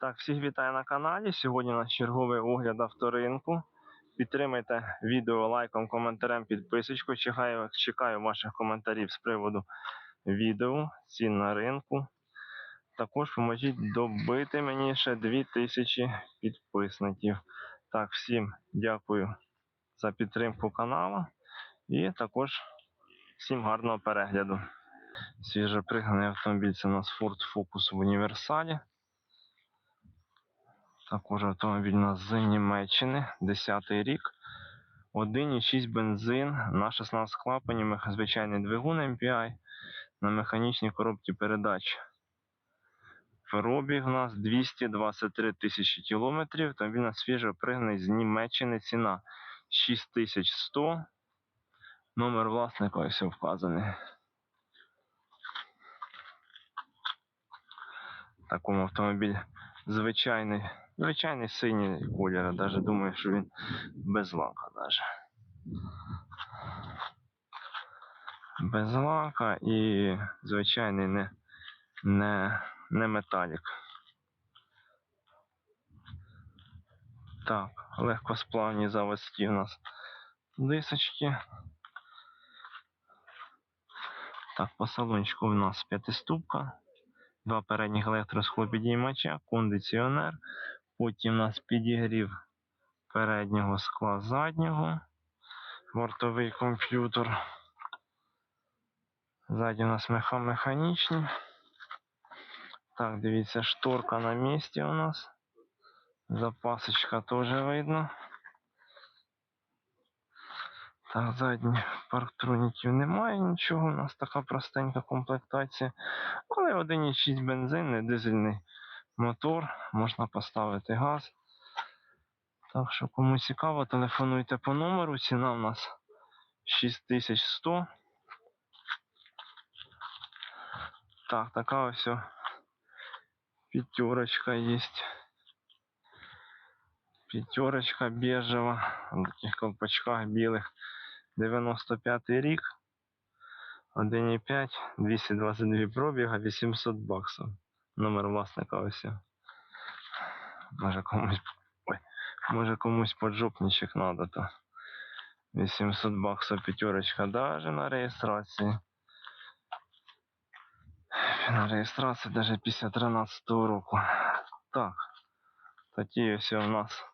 Так, всіх вітаю на каналі. Сьогодні у нас черговий огляд авторинку. Підтримайте відео лайком, коментарем, підписочкою. Чекаю, чекаю ваших коментарів з приводу відео, цін на ринку. Також поможіть добити мені ще 2000 підписників. Так, всім дякую за підтримку каналу і також всім гарного перегляду. Свіжопригнаний автомобіль це у нас Ford Focus в універсалі. Також автомобіль у нас з Німеччини, 10 рік. 1,6 бензин на 16 клапанів, звичайний двигун MPI на механічній коробці передач. Пробіг у нас 223 тисячі кілометрів. Автомобіль у нас свіжо пригнаний з Німеччини. Ціна 6100. Номер власника ось вказаний. Такому автомобіль звичайний, звичайний синій колір. Навіть думаю, що він без лака даже. Без лака і звичайний не, не, не металік. Так, легкосплавні заводські у нас дисочки. Так, по салончику у нас п'ятиступка. Два передніх електросхлопідіймача, кондиціонер. Потім у нас підігрів переднього скла заднього. Бортовий комп'ютер. Ззаді у нас меха механічні. Так, дивіться, шторка на місці у нас. Запасочка теж видно. Так, задніх парктроніків немає нічого. У нас така простенька комплектація. Але 1,6 бензин, не дизельний мотор, можна поставити газ. Так що, кому цікаво, телефонуйте по номеру. Ціна у нас 6100. Так, така ось пятерочка есть. Пятерочка бежева. На таких колпачках білих. 95 рік. 1,5, 222 пробіга, 800 баксів. Номер власника ось. Може комусь. Ой, може комусь поджопничек надо, то 800 баксів пятерочка даже на реєстрації. На реєстрації даже після 13 року. Так. Такі ось у нас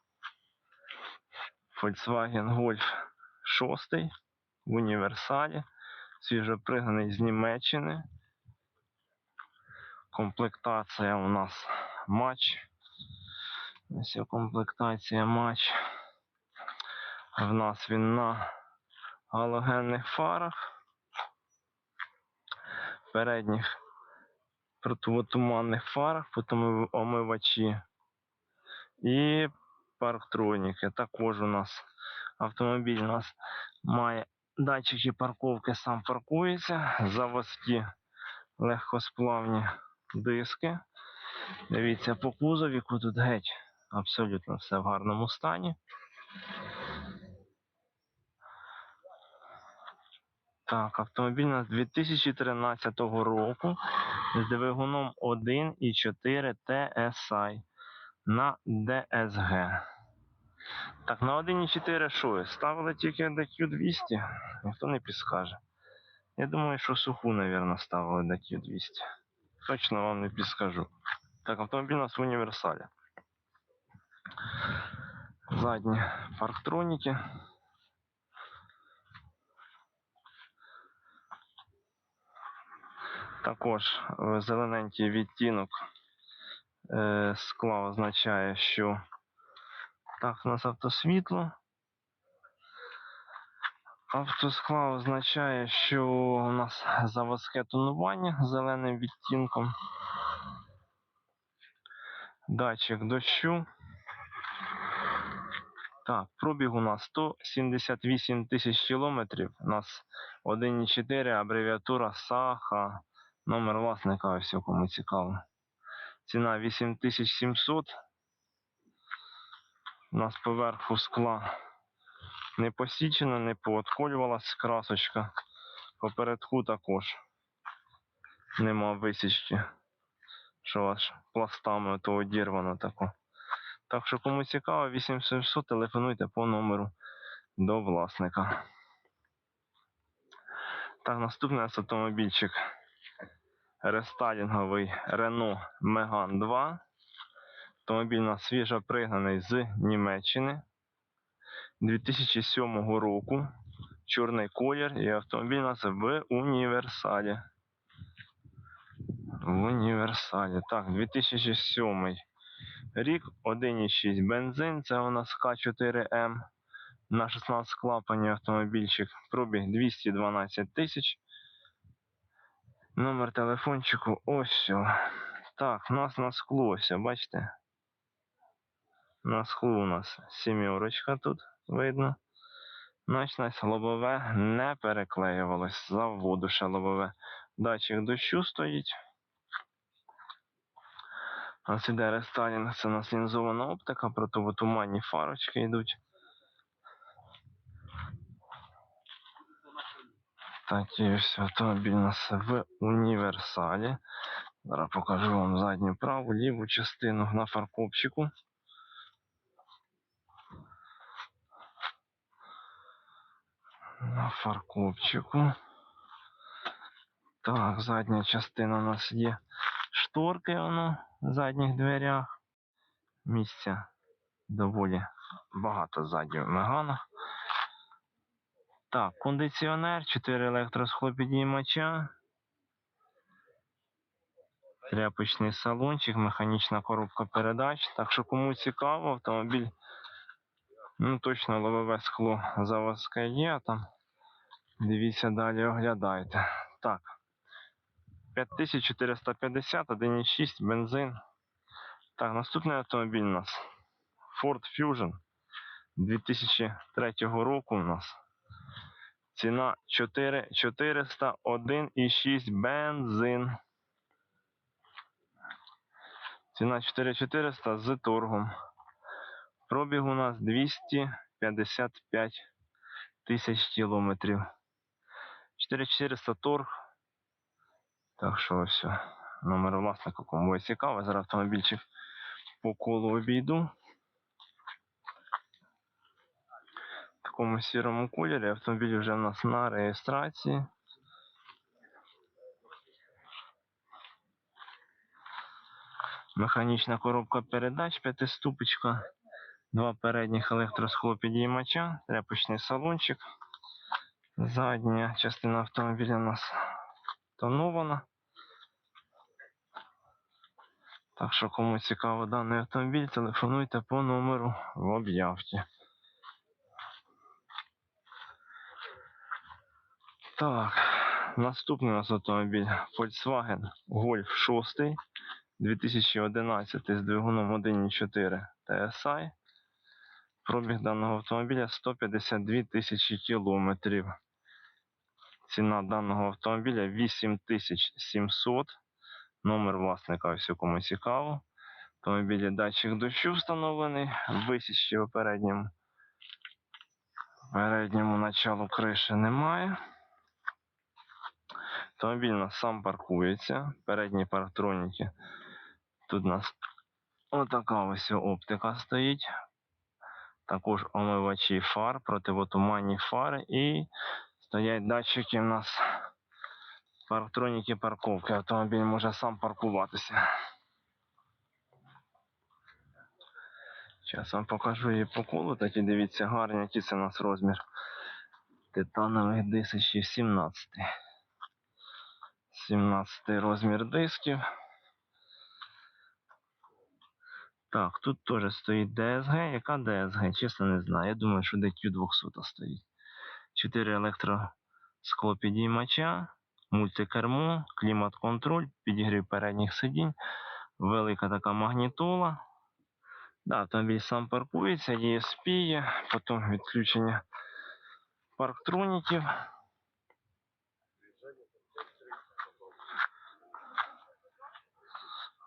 Volkswagen Golf 6 в універсалі. Свіжопригнаний з Німеччини. Комплектація у нас матч. Ось комплектація матч. В нас він на галогенних фарах. Передніх противотуманних фарах, потім омивачі. І парктроніки. Також у нас автомобіль у нас має датчики парковки, сам паркується, заводські легкосплавні диски. Дивіться по кузовіку тут геть. Абсолютно все в гарному стані. Так, автомобіль у нас 2013 року з двигуном 1,4 TSI на DSG. Так, на 1,4 що? Ставили тільки DQ200? Ніхто не підскаже. Я думаю, що суху, мабуть, ставили DQ200. Точно вам не підскажу. Так, автомобіль у нас в універсалі. Задні парктроніки. Також е, зелененький відтінок е, скла означає, що так, у нас автосвітло. Автоскла означає, що у нас заводське тонування зеленим відтінком. Датчик дощу. Так, пробіг у нас 178 тисяч кілометрів. У нас 1,4 абревіатура САХА. Номер власника, ось кому цікаво. Ціна 8700. У нас поверху скла не посічена, не поотколювалась красочка. Попередку також нема висічки. що аж пластами то одірвано тако. Так що кому цікаво, 8700 телефонуйте по номеру до власника. Так, наступний автомобільчик рестайлінговий Renault Megane 2. Автомобіль у нас свіжо пригнаний з Німеччини 2007 року. Чорний колір і автомобіль у нас в універсалі. В універсалі. Так, 2007 рік, 1,6 бензин, це у нас К4М. На 16 клапанів автомобільчик. Пробіг 212 тисяч. Номер телефончику ось. Так, у нас на скло ось, бачите? На склу у нас сімерочка тут видно. Значить, лобове не переклеювалось. Заводу ще лобове. Датчик дощу стоїть. У нас іде рестайлінг, це у нас лінзована оптика, противотуманні фарочки йдуть. Такий ось автомобіль у нас в універсалі. Зараз покажу вам задню праву, ліву частину на фаркопчику. На фаркопчику. Так, задня частина у нас є шторки воно в задніх дверях. Місця доволі багато в меганах. Так, кондиціонер, 4 електросхлопідіймача. Тряпочний салончик, механічна коробка передач. Так що кому цікаво, автомобіль. Ну, точно лобове скло заводське є, там дивіться далі, оглядайте. Так. 5450, 1,6 бензин. Так, наступний автомобіль у нас Ford Fusion 2003 року у нас. Ціна 4400, 1,6 бензин. Ціна 4400 з торгом. Пробіг у нас 255 тисяч кілометрів. 4400 торг. Так що ось. Номер власника, кому буде цікаво. Зараз автомобільчик по колу обійду. В такому сірому кольорі автомобіль вже в нас на реєстрації. Механічна коробка передач, п'ятиступочка, два передніх електросхлопідіймача, тряпочний салончик. Задня частина автомобіля у нас тонована. Так що, кому цікаво даний автомобіль, телефонуйте по номеру в об'явці. Так, наступний у нас автомобіль Volkswagen Golf 6 2011 з двигуном 1.4 TSI. Пробіг даного автомобіля 152 тисячі кілометрів. Ціна даного автомобіля 8700. Номер власника, все кому цікаво. В автомобілі датчик дощу встановлений. Висічки у передньому. Передньому началу криші немає. Автомобіль у нас сам паркується. Передні парктроніки. Тут у нас отака ось оптика стоїть. Також омивачі фар, противотуманні фари і стоять датчики у нас парктроніки парковки. Автомобіль може сам паркуватися. Зараз вам покажу її по колу. Такі дивіться гарні, який це у нас розмір. Титанових дисочів 17. 17 розмір дисків. Так, тут теж стоїть DSG. Яка DSG? Чесно не знаю. Я думаю, що DQ 200 стоїть. 4 електросклопідіймача, мультикермо, клімат-контроль, підігрів передніх сидінь, велика така магнітола. Да, автомобіль сам паркується, ESP є, потім відключення парктроніків.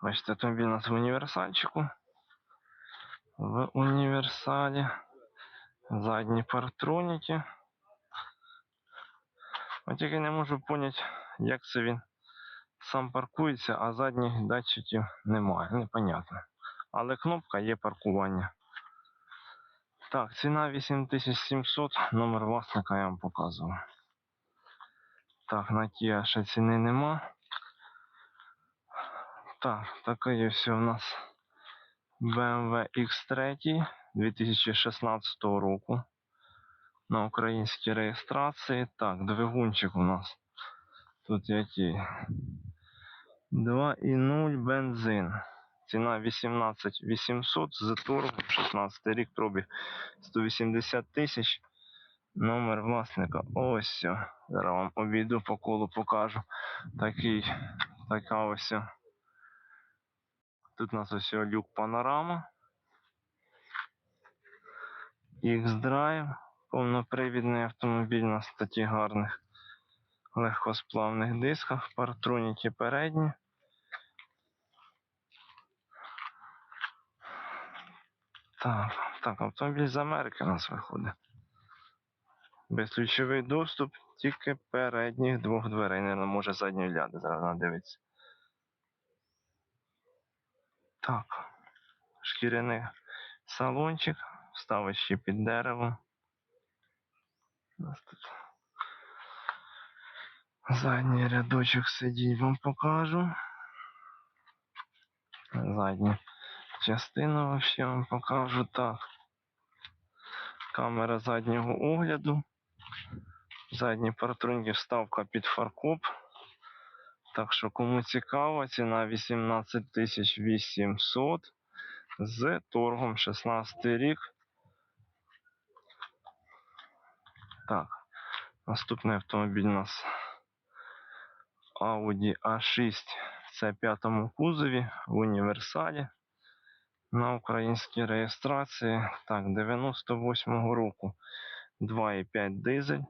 Бачите, автомобіль у нас в універсальчику. В універсалі. Задні парктроніки. От тільки не можу поняти, як це він сам паркується, а задніх датчиків немає. Непонятно. Але кнопка є паркування. Так, ціна 8700, номер власника я вам показував. Так, на Kia ще ціни нема. Так, таке все у нас BMW X3 2016 року. На українській реєстрації. Так, двигунчик у нас. Тут який? 2,0 бензин. Ціна 18 800 з торгом, 16 рік пробіг 180 тисяч. Номер власника. Ось. Зараз вам обійду по колу покажу. Такий, така ось. Тут у нас ось люк панорама. X-Drive. Повнопривідний автомобіль на статі гарних легкосплавних дисках, партроніки передні. Так, так, автомобіль з Америки у нас виходить. Безключовий доступ, тільки передніх двох дверей. Не може задньої ляди, зараз надивиться. Так, шкіряний салончик, вставочки під дерево. У нас тут задній рядочок сидінь вам покажу. Задню частину вообще вам покажу так. Камера заднього огляду. Задні партронки вставка під фаркоп. Так що кому цікаво, ціна 18 800 з торгом 16 рік. Так, наступний автомобіль у нас Audi A6 це п'ятому кузові в універсалі на українській реєстрації. Так, 98-го року 2,5 дизель.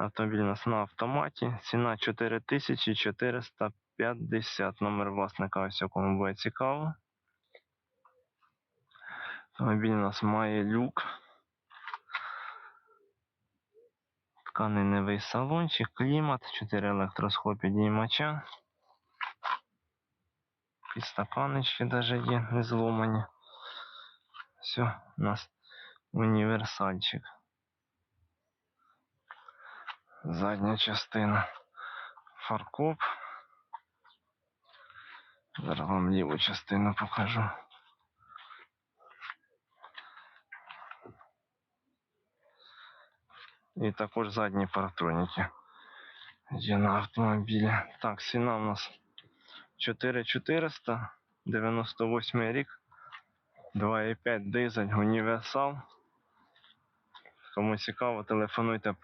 Автомобіль у нас на автоматі. Ціна 4450. Номер власника, ось кому буде цікаво. Автомобіль у нас має люк. Тканиневий салончик, клімат, 4 електросхопі підіймача. Підстаканечки даже є, не зломані. Все, у нас універсальчик. Задня частина. Фаркоп. Зараз вам ліву частину покажу. І також задні парктроніки. Є на автомобілі. Так, ціна у нас 4400, 98 рік, 2,5 дизель, універсал. Кому цікаво, телефонуйте по